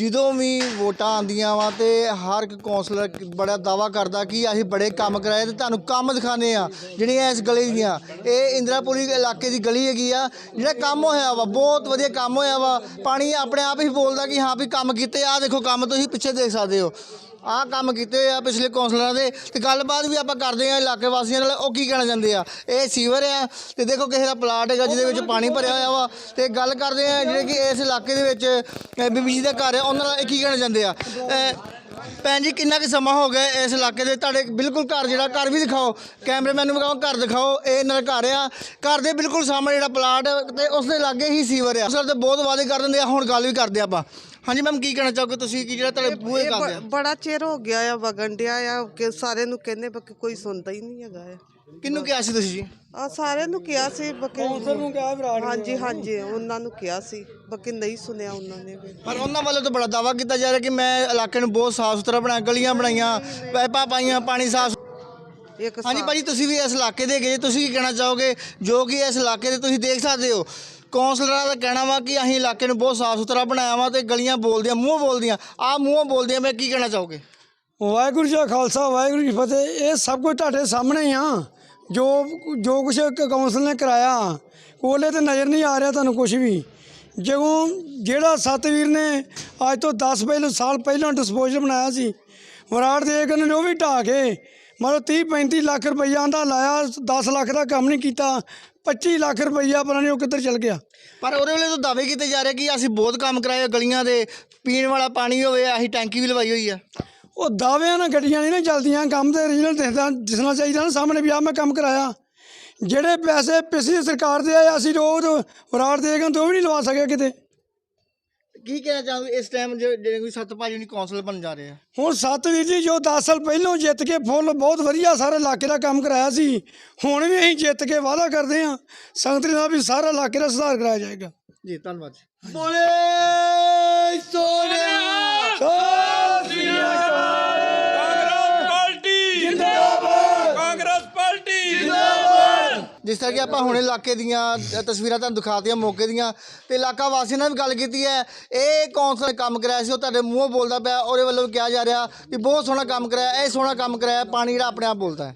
ਜਦੋਂ ਵੀ ਵੋਟਾਂ ਆਉਂਦੀਆਂ ਵਾ ਤੇ ਹਰ ਇੱਕ ਕੌਂਸਲਰ ਬੜਾ ਦਾਵਾ ਕਰਦਾ ਕਿ ਅਸੀਂ ਬੜੇ ਕੰਮ ਕਰਾਏ ਤੇ ਤੁਹਾਨੂੰ ਕੰਮ ਦਿਖਾਣੇ ਆ ਜਿਹੜੀਆਂ ਇਸ ਗਲੀ ਦੀਆਂ। ਇਹ ਇੰਦਰਾਪੁਰੀ ਇਲਾਕੇ ਦੀ ਗਲੀ ਹੈਗੀ ਆ, ਜਿਹੜਾ ਕੰਮ ਹੋਇਆ ਵਾ, ਬਹੁਤ ਵਧੀਆ ਕੰਮ ਹੋਇਆ ਵਾ। ਪਾਣੀ ਆਪਣੇ ਆਪ ਹੀ ਬੋਲਦਾ ਕਿ ਹਾਂ ਵੀ ਕੰਮ ਕੀਤੇ ਆ ਦੇਖੋ ਕੰਮ ਤੁਸੀਂ ਪਿੱਛੇ ਦੇਖ ਸਕਦੇ ਹੋ। ਆਹ ਕੰਮ ਕੀਤੇ ਹੋਏ ਆ ਪਿਛਲੇ ਕੌਂਸਲਰਾਂ ਦੇ ਤੇ ਗੱਲਬਾਤ ਵੀ ਆਪਾਂ ਕਰਦੇ ਆ ਇਲਾਕੇ ਵਾਸੀਆਂ ਨਾਲ, ਉਹ ਕੀ ਕਹਿਣਾ ਚਾਹੁੰਦੇ ਆ? ਇਹ ਸੀਵਰ ਆ ਤੇ ਦੇਖੋ ਕਿਸੇ ਦਾ ਪਲਾਟ ਹੈਗਾ ਜਿਹਦੇ ਵਿੱਚ ਪਾਣੀ ਭਰਿਆ ਹੋਇਆ ਵਾ ਤੇ ਗੱਲ ਕਰਦੇ ਆ ਜਿਹੜੇ ਕਿ ਇਸ ਇਲਾਕੇ ਦੇ ਵਿੱਚ ਬੀਬੀ ਜੀ ਦਾ ਘਰ ਹੈ ਉਹਨਾਂ ਨਾਲ ਇਹ ਕੀ ਕਹਿਣਾ ਚਾਹੁੰਦੇ ਆ? ਭੈਣ ਜੀ ਕਿੰਨਾ ਕੁ ਸਮਾਂ ਹੋ ਗਿਆ ਇਸ ਇਲਾਕੇ ਦੇ? ਤੁਹਾਡੇ ਬਿਲਕੁਲ ਘਰ ਜਿਹੜਾ ਘਰ ਵੀ ਦਿਖਾਓ। ਕੈਮਰਾਮੈਨ ਨੂੰ ਵੀ ਕਹੋ ਘਰ ਦਿਖਾਓ। ਇਹ ਇਹਨਾਂ ਦਾ ਘਰ ਆ। ਘਰ ਦੇ ਬਿਲਕੁਲ ਸਾਹਮਣੇ ਜਿਹੜਾ ਪਲਾਟ ਤੇ ਉਸ ਦੇ ਲਾਗੇ ਹੀ ਸੀਵਰ ਆ। ਅਸਲ ਤੇ ਬਹੁਤ ਵਾਅਦੇ ਕਰ ਦਿੰਦੇ ਆ ਹੁਣ ਗੱਲ ਵੀ ਕਰਦੇ ਆਪਾਂ। ਹਾਂਜੀ ਮੈਮ ਕੀ ਕਹਿਣਾ ਚਾਹੋਗੇ ਤੁਸੀਂ? ਕਿ ਜਿਹੜਾ ਤੁਹਾਡੇ ਬੂਹੇ ਇਹ ਕਰਦੇ ਆ? ਬ- ਬੜਾ ਚਿਰ ਹੋ ਗਿਆ ਆ ਵਗਣ ਡਿਆ ਆ। ਕਿ ਸਾਰੇ ਨੂੰ ਕਹਿੰਦੇ ਬਾਕੀ ਕੋਈ ਸੁਣਦਾ ਹੀ ਨਹੀਂ ਹੈਗਾ ਆ। ਕਿਹਨੂੰ ਕਿਹਾ ਸੀ ਤੁਸੀਂ ਜੀ? ਆ ਸਾਰਿਆਂ ਨੂੰ ਕਿਹਾ ਸੀ ਬਾਕੀ ਨੂੰ ਕਿਹਾ ਹਾਂਜੀ ਹਾਂਜੀ ਉਹਨਾਂ ਨੂੰ ਕਿਹਾ ਸੀ। ਬਾਕੀ ਨਹੀਂ ਸੁਣਿਆ ਉਹਨਾਂ ਨੇ ਵੀ। ਪਰ ਉਹਨਾਂ ਵੱਲੋਂ ਤਾਂ ਬੜਾ ਦਾਵਾ ਕੀਤਾ ਜਾ ਰਿਹਾ ਕਿ ਮੈਂ ਇਲਾਕੇ ਨੂੰ ਬਹੁਤ ਸਾਫ਼ ਸੁਥਰਾ ਬਣਾਇਆ ਗਲੀਆਂ ਬਣਾਈਆਂ ਪਾਈਪਾਂ ਪਾਈਆਂ ਪਾਣੀ ਸਾਫ਼ ਇੱਕ ਹਾਂਜੀ ਭਾਜੀ ਤੁਸੀਂ ਵੀ ਇਸ ਇਲਾਕੇ ਦੇ ਗਏ ਤੁਸੀਂ ਕੀ ਕਹਿਣਾ ਚਾਹੋਗੇ? ਜੋ ਕਿ ਇਸ ਇਲਾਕੇ ਦੇ ਤੁਸੀਂ ਦੇਖ ਸਕਦੇ ਹੋ। ਕੌਂਸਲਰਾਂ ਦਾ ਕਹਿਣਾ ਵਾ ਕਿ ਅਸੀਂ ਇਲਾਕੇ ਨੂੰ ਬਹੁਤ ਸਾਫ਼ ਸੁਥਰਾ ਬਣਾਇਆ ਵਾ ਤੇ ਗਲੀਆਂ ਬੋਲਦੀਆਂ ਮੂੰਹ ਬੋਲਦੀਆਂ। ਆ ਮੂੰਹੋਂ ਬੋਲਦੀਆਂ ਮੈਂ ਕੀ ਕਹਿਣਾ ਚਾਹੋਗੇ? ਵਾਹਿਗੁਰੂ ਜੀ ਕਾ ਖਾਲਸਾ ਵਾਹਿਗੁਰੂ ਜੀ ਫਤਿਹ। ਇਹ ਸਭ ਕੁਝ ਤੁਹਾਡੇ ਸਾਹਮਣੇ ਆ। ਜੋ ਜੋ ਕੁਛ ਕ- ਕੌਂਸਲ ਨੇ ਕਰਾਇਆ ਕੋਲੇ ਤੇ ਨਜ਼ਰ ਨਹੀਂ ਆ ਰਿਹਾ ਤੁਹਾਨੂੰ ਕੁਝ ਵੀ। ਜਦੋਂ ਜਿਹੜਾ ਸਤਵੀਰ ਨੇ ਅੱਜ ਤੋਂ 10 ਪਹਿਲੇ ਸਾਲ ਪਹਿਲਾਂ ਡਿਸਪੋਜ਼ਲ ਬਣਾਇਆ ਸੀ। ਵਰਾੜ ਦੇ ਗਨ ਨੇ ਉਹ ਵੀ ਢਾਹ ਕੇ ਮਤਲਬ 30 35 ਲੱਖ ਰੁਪਈਆ ਦਾ ਲਾਇਆ 10 ਲੱਖ ਦਾ ਕੰਮ ਨਹੀਂ ਕੀਤਾ 25 ਲੱਖ ਰੁਪਈਆ ਪਤਾ ਨਹੀਂ ਉਹ ਕਿੱਧਰ ਚਲ ਗਿਆ। ਪਰ ਉਹਦੇ ਵੇਲੇ ਤਾਂ ਦਾਅਵੇ ਕੀਤੇ ਜਾ ਰਹੇ ਕਿ ਅਸੀਂ ਬਹੁਤ ਕੰਮ ਕਰਾਏ ਗਲੀਆਂ ਦੇ ਪੀਣ ਵਾਲਾ ਪਾਣੀ ਹੋਵੇ ਅਸੀਂ ਟੈਂਕੀ ਵੀ ਲਵਾਈ ਹੋਈ ਆ। ਉਹ ਦਾਅਵਿਆਂ ਨਾਲ ਗੱਡੀਆਂ ਨਹੀਂ ਨਾ ਚੱਲਦੀਆਂ ਕੰਮ ਤੇ ਰੀਜਨਲ ਦਿਸਦਾ ਦਿਸਣਾ ਚਾਹੀਦਾ ਨਾ ਸਾਹਮਣੇ ਵੀ ਆ ਮੈਂ ਕੰਮ ਕਰਾਇਆ। ਜਿਹੜੇ ਪੈਸੇ ਪਿਛਲੀ ਸਰਕਾਰ ਦੇ ਆਏ ਅਸੀਂ ਰੋਜ਼ ਵਰਾੜ ਦੇ ਗਏ ਤੇ ਉਹ ਵੀ ਨਹੀਂ ਲਵਾ ਸਕਿਆ ਕਿਤੇ। ਕੀ ਕਹਿਣਾ ਚਾਹੋਗੇ? ਇਸ ਟਾਈਮ ਜਿਹੜੇ ਕੋਈ ਸੱਤ ਭਾਜੀ ਨਹੀਂ ਕੌਂਸਲਰ ਬਣ ਜਾ ਰਹੇ ਆ। ਹੁਣ ਸਤਵੀਰ ਜੀ ਜੋ 10 ਸਾਲ ਪਹਿਲਾਂ ਜਿੱਤ ਕੇ ਫੁੱਲ ਬਹੁਤ ਵਧੀਆ ਸਾਰੇ ਇਲਾਕੇ ਦਾ ਕੰਮ ਕਰਾਇਆ ਸੀ ਹੁਣ ਵੀ ਅਸੀਂ ਜਿੱਤ ਕੇ ਵਾਅਦਾ ਕਰਦੇ ਹਾਂ। ਸੰਗਤਰੀ ਸਾਹਿਬ ਵੀ ਸਾਰਾ ਇਲਾਕੇ ਦਾ ਸੁਧਾਰ ਕਰਾਇਆ ਜਾਏਗਾ। ਜੀ ਧੰਨਵਾਦ ਬੋਲੇ ਸੋਨੇ ਜਿਸ ਤਰ੍ਹਾਂ ਕਿ ਆਪਾਂ ਹੁਣ ਇਲਾਕੇ ਦੀਆਂ ਤਸਵੀਰਾਂ ਤੁਹਾਨੂੰ ਦਿਖਾਤੀਆਂ ਮੌਕੇ ਦੀਆਂ। ਤੇ ਇਲਾਕਾ ਵਾਸੀਆਂ ਨਾਲ ਵੀ ਗੱਲ ਕੀਤੀ ਹੈ। ਇਹ ਕੌਂਸਲ ਨੇ ਕੰਮ ਕਰਾਇਆ ਸੀ, ਉਹ ਤੁਹਾਡੇ ਮੂੰਹੋਂ ਬੋਲਦਾ ਪਿਆ, ਉਹਦੇ ਵੱਲੋਂ ਵੀ ਕਿਹਾ ਜਾ ਰਿਹਾ ਕਿ ਬਹੁਤ ਸੋਹਣਾ ਕੰਮ ਕਰਾਇਆ, ਇਹ ਸੋਹਣਾ ਕੰਮ ਕਰਾਇਆ, ਪਾਣੀ ਜਿਹੜਾ ਆਪਣੇ ਆਪ ਬੋਲਦਾ ਹੈ।